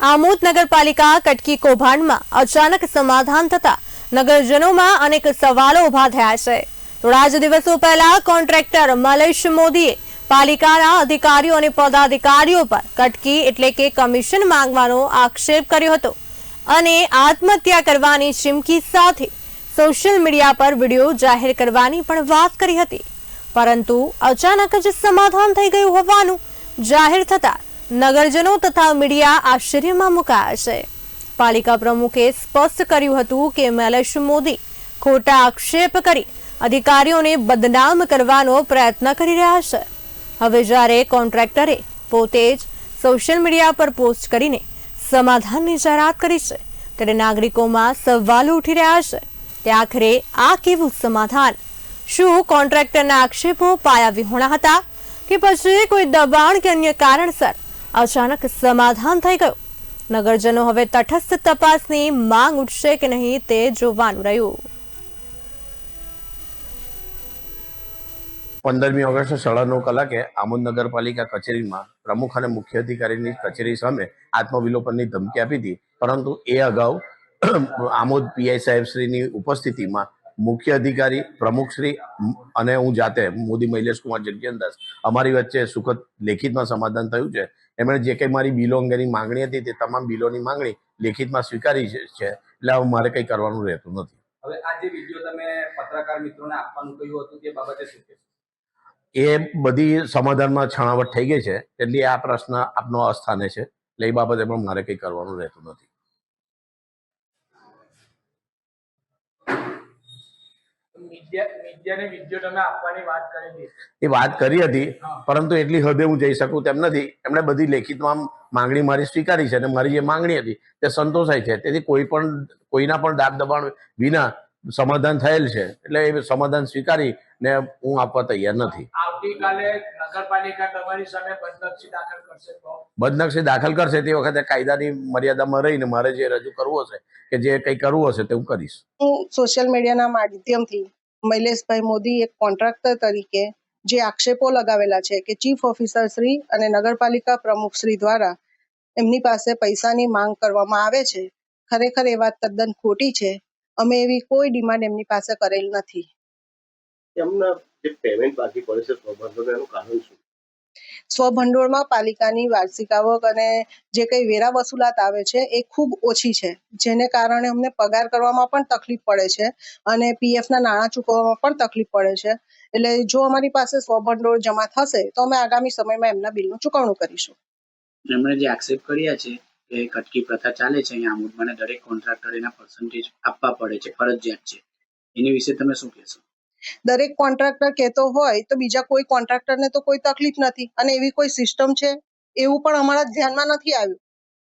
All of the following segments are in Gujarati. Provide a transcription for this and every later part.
આમોદ નગરપાલિકા કટકી કૌભાંડમાં અચાનક સમાધાન થતા નગરજનોમાં અનેક સવાલો ઊભા થયા છે. થોડા જ દિવસો પહેલા કોન્ટ્રાક્ટર મલેશ મોદીએ પાલિકાના અધિકારીઓ અને પદાધિકારીઓ પર કટકી એટલે કે કમિશન માંગવાનો આક્ષેપ કર્યો હતો અને આત્મહત્યા કરવાની ચીમકી સાથે સોશિયલ મીડિયા પર વીડિયો જાહેર કરવાની પણ વાત કરી હતી. પરંતુ અચાનક જ સમાધાન થઈ ગયું હોવાનું જાહેર થતા નગરજનો તથા મીડિયા આશ્ચર્યમાં મુકાયા છે. પાલિકા પ્રમુખે સ્પષ્ટ કર્યું હતું કે મૈલેશ મોદી ખોટા આક્ષેપ કરી અધિકારીઓને બદનામ કરવાનો પ્રયત્ન કરી રહ્યા છે. હવે જ્યારે કોન્ટ્રાક્ટરે પોતે જ સોશિયલ મીડિયા પર પોસ્ટ કરીને સમાધાનની જાહેરાત કરી છે, ત્યારે નાગરિકોમાં સવાલો ઉઠી રહ્યા છે તે આખરે આ કેવું સમાધાન? શું કોન્ટ્રાક્ટરના આક્ષેપો પાયા વિહોણા હતા કે પછી કોઈ દબાણ કે અન્ય કારણસર અચાનક સમાધાન થઈ ગયું. નગરજનો હવે તટસ્થ તપાસની માંગ ઉઠશે કે નહીં તે જોવાનું રહ્યું. પંદરમી ઓગસ્ટ સાડા નવ કલાકે આમોદ નગરપાલિકા કચેરીમાં પ્રમુખ અને મુખ્ય અધિકારીની કચેરી સામે આત્મવિલોપનની ધમકી આપી હતી. પરંતુ એ અગાઉ આમોદ પીઆઈ સાહેબશ્રીની ઉપસ્થિતિમાં મુખ્ય અધિકારી પ્રમુખશ્રી અને હું જાતે મોદી મહિલેશ કુમાર જગ્યનદાસ અમારી વચ્ચે સુખદ લેખિતમાં સમાધાન થયું છે. એમણે જે કંઈ મારી બિલો અંગેની માંગણી હતી તે તમામ બિલોની માંગણી લેખિતમાં સ્વીકારી છે. એટલે હવે મારે કંઈ કરવાનું રહેતું નથી. હવે આ જે વીડિયો તમે પત્રકાર મિત્રોને આપવાનું કહ્યું હતું તે બાબતે શું એ બધી સમાધાનમાં છણાવટ થઈ ગઈ છે એટલે આ પ્રશ્ન આપનો અસ્થાને છે એટલે એ બાબતે પણ મારે કંઈ કરવાનું રહેતું નથી મીડિયા મીડિયાને વીડિયો તમે આપવાની વાત કરેલી એ વાત કરી હતી પરંતુ એટલી હદે હું જઈ શકું તેમ નથી. એમણે બધી લેખિતમાં માંગણી મારી સ્વીકારી છે અને મારી જે માંગણી હતી તે સંતોષાય છે. તેથી કોઈ પણ કોઈના પણ દાબ દબાણ વિના સમાધાન થયેલ છે. એટલે એ સમાધાન સ્વીકારી ને હું આપવા તૈયાર નથી. આવતીકાલે નગરપાલિકા તમારી સામે બદનક્ષી દાખલ કરશે તો? બદનક્ષી દાખલ કરશે તે વખતે કાયદાની મર્યાદામાં રહીને મારે જે રજૂ કરવું હશે કે જે કંઈ કરવું હશે તે હું કરીશ. હું સોશિયલ મીડિયાના માધ્યમથી મૈલેશભાઈ મોદી એક કોન્ટ્રાક્ટર તરીકે જે આક્ષેપો લગાવેલા છે કે ચીફ ઓફિસર શ્રી અને નગરપાલિકા પ્રમુખ શ્રી દ્વારા એમની પાસે પૈસાની માંગ કરવામાં આવે છે, ખરેખર એ વાત તદ્દન ખોટી છે. અમે એવી કોઈ ડિમાન્ડ એમની પાસે કરેલ નથી. એમના જે પેમેન્ટ બાકી પડે છે એનું કારણ શું? સ્વભંડોળમાં પાલિકાની વાર્ષિક આવક અને જે કંઈ વેરા વસૂલાત આવે છે, એ ખૂબ ઓછી છે, જેને કારણે અમને પગાર કરવામાં પણ તકલીફ પડે છે અને પીએફના નાણાં ચૂકવવામાં પણ તકલીફ પડે છે. એટલે જો અમારી પાસે સ્વભંડોળ જમા થશે, તો અમે આગામી સમયમાં એમના બિલનું ચૂકવણું કરીશું. એમણે જે આક્ષેપ કર્યા છે કે કટકી પ્રથા ચાલે છે, અહીંયા આમોદમાં દરેક કોન્ટ્રાક્ટર એના પર્સન્ટેજ આપવા પડે છે, ફરજિયાત છે. એની વિશે તમે શું કહેશો? દરેક કોન્ટ્રાક્ટર કહેતો હોય તો બીજા કોઈ કોન્ટ્રાક્ટરને તો કોઈ તકલીફ નથી. અને એવી કોઈ સિસ્ટમ છે, એવું પણ અમારા ધ્યાનમાં નથી આવ્યું.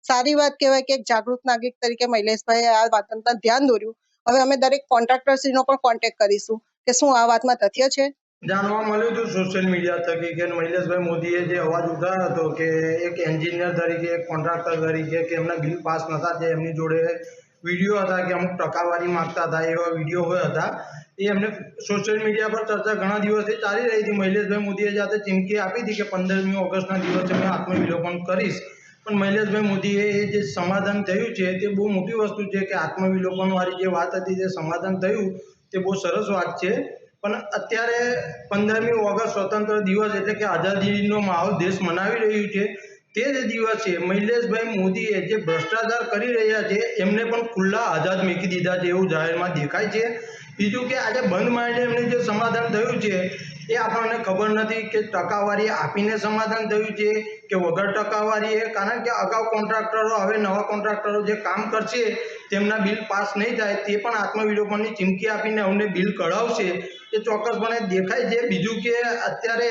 સારી વાત કહેવાય કે એક જાગૃત નાગરિક તરીકે મૈલેશભાઈએ આ વાત પર ધ્યાન દોર્યું. હવે અમે દરેક કોન્ટ્રાક્ટરશ્રીનો પણ કોન્ટેક્ટ કરીશું કે શું આ વાતમાં તથ્ય છે? જાણવા મળ્યું હતું સોશિયલ મીડિયા થકી કે મૈલેશભાઈ મોદીએ જે અવાજ ઉઠાવ્યો હતો કે એક એન્જિનિયર તરીકે, એક કોન્ટ્રાક્ટર તરીકે, કે એમના બિલ પાસ નતા જે એમની જોડે વીડિયો હતા કે અમુક ટકાવારી માગતા હતા, એવા વીડિયો હોય હતા. એ એમને સોશિયલ મીડિયા પર ચર્ચા ઘણા દિવસથી ચાલી રહી હતી. મહિલેશભાઈ મોદીએ જાતે ચીમકી આપી હતી કે પંદરમી ઓગસ્ટના દિવસે મેં આત્મવિલોપન કરીશ. પણ મહિલેશભાઈ મોદીએ એ જે સમાધાન થયું છે, તે બહુ મોટી વસ્તુ છે કે આત્મવિલોપનવાળી જે વાત હતી તે સમાધાન થયું, તે બહુ સરસ વાત છે. પણ અત્યારે પંદરમી ઓગસ્ટ સ્વતંત્ર દિવસ એટલે કે આઝાદીનો માહોલ દેશ મનાવી રહ્યું છે. તે જ દિવસે મહિલેશભાઈ મોદીએ જે ભ્રષ્ટાચાર કરી રહ્યા છે, એમને પણ ખુલ્લા આઝાદ મૂકી દીધા છે એવું જાહેરમાં દેખાય છે. બીજું કે આજે બંધ માટે એમને જે સમાધાન થયું છે, એ આપણને ખબર નથી કે ટકાવારી આપીને સમાધાન થયું છે કે વગર ટકાવારીએ? કારણ કે અગાઉ કોન્ટ્રાક્ટરો, હવે નવા કોન્ટ્રાક્ટરો જે કામ કરશે, તેમના બિલ પાસ નહીં થાય, તે પણ આત્મવિલોપનની ચીમકી આપીને અમને બિલ કઢાવશે. એ ચોક્કસપણે દેખાય છે. બીજું કે અત્યારે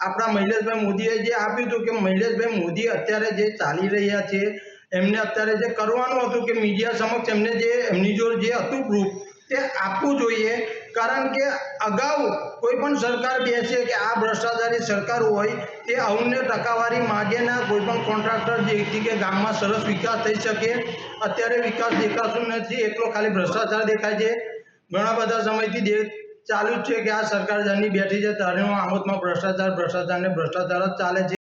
આપણા મહિલેશભાઈ મોદીએ જે આપ્યું હતું કે મહિલેશભાઈ મોદી અત્યારે જે ચાલી રહ્યા છે, એમને અત્યારે જે કરવાનું હતું કે મીડિયા સમક્ષ એમને જે, એમની જોડે જે હતું પ્રૂફ તે આપવું જોઈએ. કારણ કે અગાઉ કોઈ પણ સરકાર બેસે કે આ ભ્રષ્ટાચારી સરકાર હોય, તે અમને ટકાવારી માગેના કોઈ પણ કોન્ટ્રાક્ટર જેથી કે ગામમાં સરસ વિકાસ થઈ શકે, અત્યારે વિકાસ દેખાતો નથી, એટલો ખાલી ભ્રષ્ટાચાર દેખાય છે. ઘણા બધા સમયથી ચાલુ જ છે કે આ સરકાર જેની બેઠી છે ત્યારે આમોદમાં ભ્રષ્ટાચાર ભ્રષ્ટાચાર ને ભ્રષ્ટાચાર જ ચાલે છે.